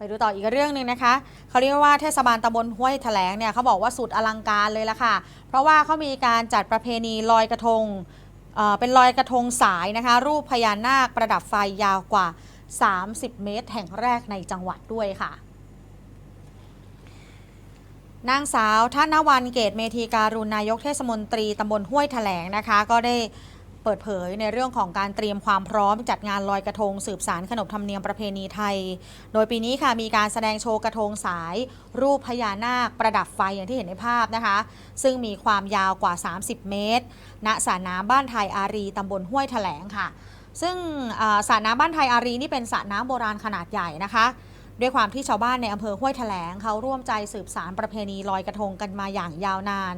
ไปดูต่ออีกเรื่องหนึ่งนะคะเขาเรียกว่าเทศบาลตำบลห้วยแถลงเนี่ยเขาบอกว่าสุดอลังการเลยละค่ะ เพราะว่าเขามีการจัดประเพณีลอยกระทงเเป็นลอยกระทงสายนะคะ รูปพญานาคประดับไฟยาวกว่า 30 เมตร แห่งแรกในจังหวัดด้วยค่ะนางสาวธนวันเกตเมธีการุณนายกเทศมนตรีตำบลห้วยแถลงนะคะ ก็ได้ ปิดเผยในเรื่องของการเตรียมความพร้อมจัดงานลอยกระทงสืบสารขนบธรรมเนียมประเพณีไทย โดยปีนี้ค่ะมีการแสดงโชว์กระทงสาย รูปพญานาคประดับไฟอย่างที่เห็นในภาพนะคะ ซึ่งมีความยาวกว่า 30 เมตร ณสระน้ำบ้านไทยอารีตำบลห้วยแถลงค่ะ ซึ่งอ่าสระน้ำบ้านไทยอารีนี่เป็นสระน้ำโบราณขนาดใหญ่นะคะด้วยความที่ชาวบ้านในอำเภอห้วยแถลงเขาร่วมใจสืบสารประเพณีลอยกระทงกันมาอย่างยาวนาน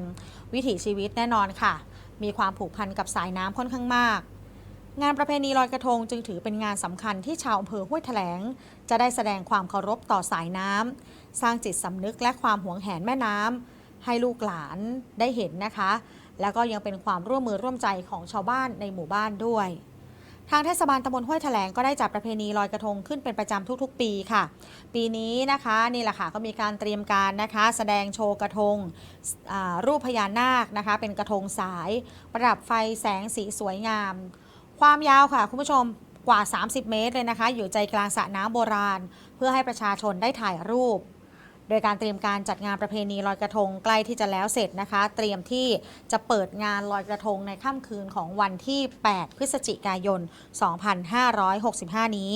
วิถีชีวิตแน่นอนค่ะ มีความผูกพันกับสายน้ำค่อนข้างมาก งานประเพณีลอยกระทงจึงถือเป็นงานสำคัญที่ชาวอำเภอห้วยแถลง จะได้แสดงความเคารพต่อสายน้ำสร้างจิตสำนึกและความหวงแหนแม่น้ำให้ลูกหลานได้เห็นนะคะ แล้วก็ยังเป็นความร่วมมือร่วมใจของชาวบ้านในหมู่บ้านด้วย ทางเทศบาลตำบลห้วยแถลงก็ได้จัดประเพณีลอยกระทงขึ้นเป็นประจำทุกๆ ปีค่ะ ปีนี้นะคะนี่แหละค่ะก็มีการเตรียมการนะคะ แสดงโชว์กระทงรูปพญานาคนะคะ เป็นกระทงสาย ประดับไฟแสงสีสวยงาม ความยาวค่ะคุณผู้ชมกว่า 30 เมตรเลยนะคะ อยู่ใจกลางสระน้ำโบราณ เพื่อให้ประชาชนได้ถ่ายรูป โดยการเตรียมการจัดงานประเพณีลอยกระทงใกล้ที่จะแล้วเสร็จนะคะ เตรียมที่จะเปิดงานลอยกระทงในค่ำคืนของวันที่ 8 พฤศจิกายน 2565 นี้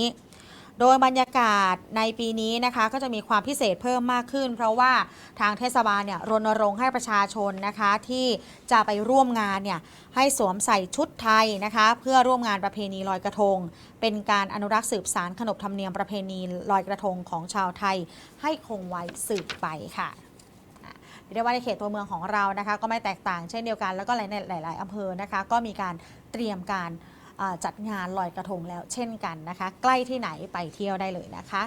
โดยบรรยากาศในปีนี้นะคะก็จะมีความพิเศษเพิ่มมากขึ้น เพราะว่าทางเทศบาลเนี่ยรณรงค์ให้ประชาชนนะคะที่จะไปร่วมงานเนี่ยให้สวมใส่ชุดไทยนะคะเพื่อร่วมงานประเพณีลอยกระทง เป็นการอนุรักษ์สืบสารขนบธรรมเนียมประเพณีลอยกระทงของชาวไทย ให้คงไว้สืบไปค่ะเรียกได้ว่าในเขตตัวเมืองของเรานะคะ ก็ไม่แตกต่างเช่นเดียวกันแล้วก็หลายๆหลาย ๆอำเภอนะคะ ก็มีการเตรียมการ จัดงานลอยกระทงแล้วเช่นกันนะคะ ใกล้ที่ไหนไปเที่ยวได้เลยนะคะ